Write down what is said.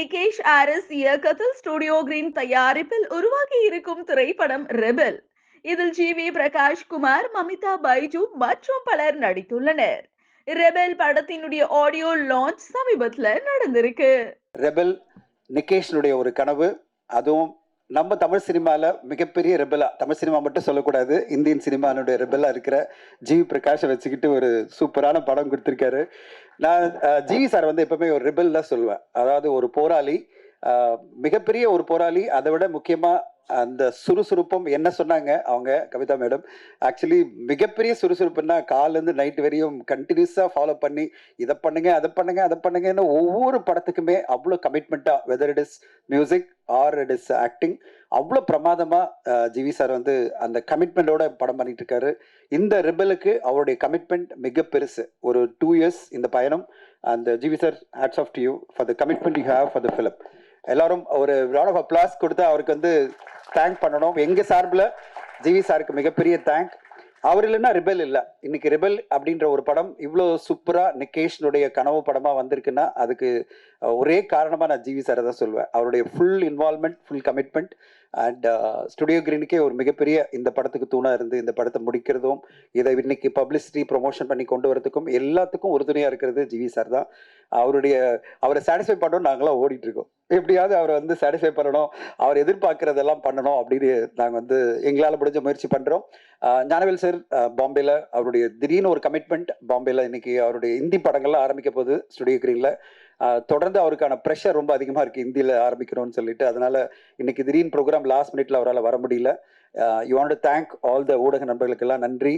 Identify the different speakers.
Speaker 1: Nikesh Aries இயக்கத்தில் studio green தயாரிப்பில் உருவாகி இருக்கும் திரைப்படம் ரெபல். இதில் ஜி வி பிரகாஷ் குமார் மமிதா பைஜு மற்றும் பலர் நடித்துள்ளனர். ரெபல் படத்தினுடைய ஆடியோ லான்ச் சமீபத்தில் நடந்திருக்கு.
Speaker 2: ரெபல் நிகேஷனுடைய ஒரு கனவு அதுவும் நம்ம தமிழ் சினிமாவில் மிகப்பெரிய ரெபலா தமிழ் சினிமா மட்டும் சொல்லக்கூடாது இந்தியன் சினிமானுடைய ரெபலா இருக்கிற ஜிவி பிரகாஷை வச்சுக்கிட்டு ஒரு சூப்பரான படம் கொடுத்துருக்காரு. நான் ஜிவி சார் வந்து எப்பவுமே ஒரு ரிபல் தான் சொல்லுவேன். அதாவது ஒரு போராளி மிகப்பெரிய ஒரு போராளி அதை விட முக்கியமாக அந்த சுறுசுறுப்பும் என்ன சொன்னாங்க அவங்க கவிதா மேடம் ஆக்சுவலி மிகப்பெரிய சுறுசுறுப்புன்னா காலேருந்து நைட்டு வரையும் கண்டினியூஸாக ஃபாலோ பண்ணி இதை பண்ணுங்க அதை பண்ணுங்க அதை பண்ணுங்கன்னு ஒவ்வொரு படத்துக்குமே அவ்வளோ கமிட்மெண்ட்டாக whether it is music or it is acting அவ்வளோ பிரமாதமாக ஜிவி சார் வந்து அந்த கமிட்மெண்ட்டோட படம் பண்ணிட்டு இருக்காரு இந்த ரிபலுக்கு அவருடைய கமிட்மெண்ட் மிக பெருசு. ஒரு டூ இயர்ஸ் இந்த பயணம். அந்த GV sir hats off to you for the commitment you have for the film எல்லாரும் ஒரு ராட் ஆஃப் அப்ளாஸ் கொடுத்து அவருக்கு வந்து தேங்க் பண்ணணும். எங்கள் சார்பில் ஜிவி சாருக்கு மிகப்பெரிய தேங்க் அவர் இல்லைன்னா ரிபெல் இல்லை. இன்னைக்கு ரிபெல் அப்படின்ற ஒரு படம் இவ்வளோ சூப்பராக நிகேஷ்னுடைய கனவு படமாக வந்திருக்குன்னா அதுக்கு ஒரே காரணமாக நான் ஜிவி சாரை தான் சொல்வேன். அவருடைய full involvement full commitment and Studio கிரீனுக்கே ஒரு மிகப்பெரிய இந்த படத்துக்கு தூணாக இருந்து இந்த படத்தை முடிக்கிறதும் இதை இன்னைக்கு பப்ளிசிட்டி ப்ரொமோஷன் பண்ணி கொண்டு வரதுக்கும் எல்லாத்துக்கும் உறுதுணையாக இருக்கிறது ஜிவி சார் தான். அவருடைய அவரை சாட்டிஸ்ஃபை பண்ணோம் நாங்களாம் ஓடிட்டு இருக்கோம். எப்படியாவது அவரை வந்து சாட்டிஸ்ஃபை பண்ணணும் அவர் எதிர்பார்க்கறதெல்லாம் பண்ணணும் அப்படின்னு நாங்கள் வந்து எங்களால் முடிஞ்ச முயற்சி பண்ணுறோம் ஞானவேல் சார் பாம்பேல அவருடைய திடீர்னு ஒரு கமிட்மெண்ட் பாம்பேல இன்னைக்கு அவருடைய இந்தி படங்கள்லாம் ஆரம்பிக்க போகுது ஸ்டுடியோ கிரீனில் தொடர்ந்து அவருக்கான ப்ரெஷர் ரொம்ப அதிகமாக இருக்குது இந்தியில் ஆரம்பிக்கணும்னு சொல்லிட்டு. அதனால இன்னைக்கு திடீர்னு ப்ரோக்ராம் லாஸ்ட் மினிட்ல அவரால் வர முடியல. You want thank all the ஊடக நண்பர்களுக்கெல்லாம் நன்றி.